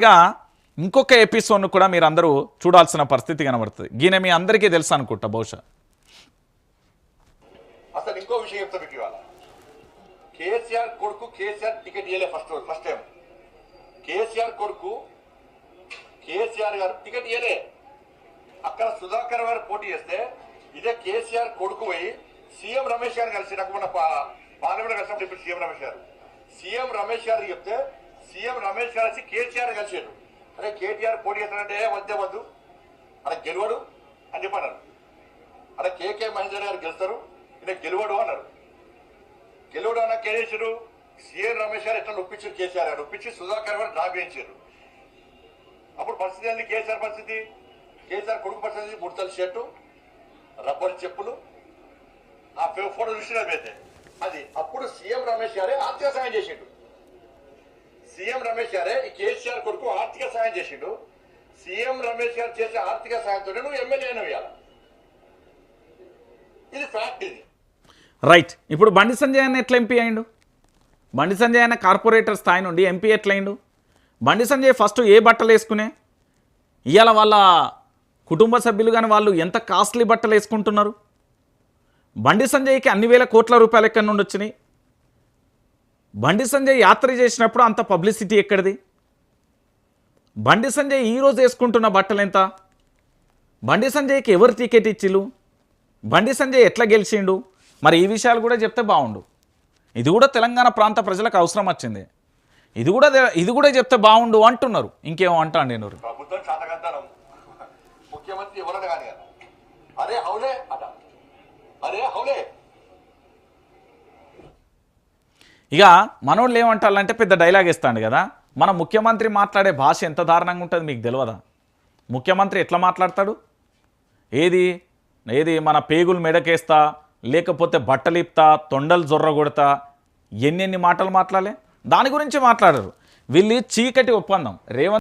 ఇక ఇంకొక ఎపిసోడ్ను కూడా మీరు అందరూ చూడాల్సిన పరిస్థితి కనబడుతుంది. ఈయన మీ అందరికీ తెలుసు అనుకుంటా బహుశా. అసలు ఇంకో విషయం చెప్తా మీకు ఇవాళ. కేసీఆర్ కొడుకు కేసీఆర్ టికెట్ ఇవ్వలే ఫస్ట్ ఫస్ట్ టైం కేసీఆర్ కొడుకు కేసీఆర్ గారు టికెట్ ఇవ్వలే అక్కడ సుధాకర్ గారు పోటీ చేస్తే ఇదే కేసీఆర్ కొడుకు పోయి సీఎం రమేష్ గారు కలిసి నాకు మన పార్లమెంట్ కలిసినప్పుడు ఇప్పుడు సీఎం రమేష్ గారు. సీఎం రమేష్ గారు చెప్తే సీఎం రమేష్ కలిసి వచ్చి కేసీఆర్ కలిసారు. అరే కేటీఆర్ పోటీ చేస్తానంటే వద్దే వద్దు. అలా గెలవడు అని చెప్పన్నారు. అలా కేకే మహేందర్ గారు గెలుస్తారు. ఈయన గెలవడు అన్నారు. గెలవడు అన్న కేసీఆర్ సీఎం రమేష్ గారు ఎట్లా ఒప్పించారు కేసీఆర్ గారు? ఒప్పించి సుధాకర్ గారు డ్రాప్ చేయించారు అప్పుడు పరిస్థితి ఏంది? కేసీఆర్ పరిస్థితి? కేసీఆర్ కొడుకు పరిస్థితి ముడతల షర్టు రబ్బర్ చెప్పులు. ఆ ఫోటో చూసిన అయితే అది అప్పుడు సీఎం రమేష్ గారే ఆర్థిక సాయం చేసిండు. సీఎం రమేష్ గారే ఈ కేసీఆర్ కొడుకు ఆర్థిక సాయం చేసిండు. సీఎం రమేష్ గారు చేసే ఆర్థిక సాయంతో నువ్వు ఎమ్మెల్యే ఇది ఫ్యాక్ట్ ఇది. రైట్. ఇప్పుడు బండి సంజయ్ అన్న ఎట్లా ఎంపీ అయిండు? బండి సంజయ్ అన్న కార్పొరేటర్ స్థాయి నుండి ఎంపీ ఎట్లయిండు బండి సంజయ్ ఫస్ట్ ఏ బట్టలు వేసుకునే? ఇవాళ వాళ్ళ కుటుంబ సభ్యులు కానీ వాళ్ళు ఎంత కాస్ట్లీ బట్టలు వేసుకుంటున్నారు? బండి సంజయ్కి అన్ని వేల కోట్ల రూపాయలు ఎక్కడి నుండి వచ్చినాయి? బండి సంజయ్ యాత్ర చేసినప్పుడు అంత పబ్లిసిటీ ఎక్కడిది? బండి సంజయ్ ఈరోజు వేసుకుంటున్న బట్టలు ఎంత? బండి సంజయ్కి ఎవరు టికెట్ ఇచ్చిళ్ళు? బండి సంజయ్ ఎట్లా గెలిచిండు? మరి ఈ విషయాలు కూడా చెప్తే బాగుండు. ఇది కూడా తెలంగాణ ప్రాంత ప్రజలకు అవసరం వచ్చింది. ఇది కూడా ఇది కూడా చెప్తే బాగుండు అంటున్నారు. ఇంకేమో అంటా నేను ముఖ్యమంత్రి ఎవరన్నా కానీ అరే హౌలే అట. అరే హౌలే ఇక మనోళ్ళు ఏమంటారంటే పెద్ద డైలాగ్ ఇస్తాడు కదా. మన ముఖ్యమంత్రి మాట్లాడే భాష ఎంత దారుణంగా ఉంటుంది మీకు తెలియదా ముఖ్యమంత్రి ఎట్లా మాట్లాడతాడు? ఏది? ఏది మన పేగులు మెడకేస్తా లేకపోతే బట్టలిప్తా తొండలు జొర్ర కొడతా ఎన్నెన్ని మాటలు మాట్లాడలే? దాని గురించి మాట్లాడరు. వీళ్ళు చీకటి ఒప్పందం. రేవంత్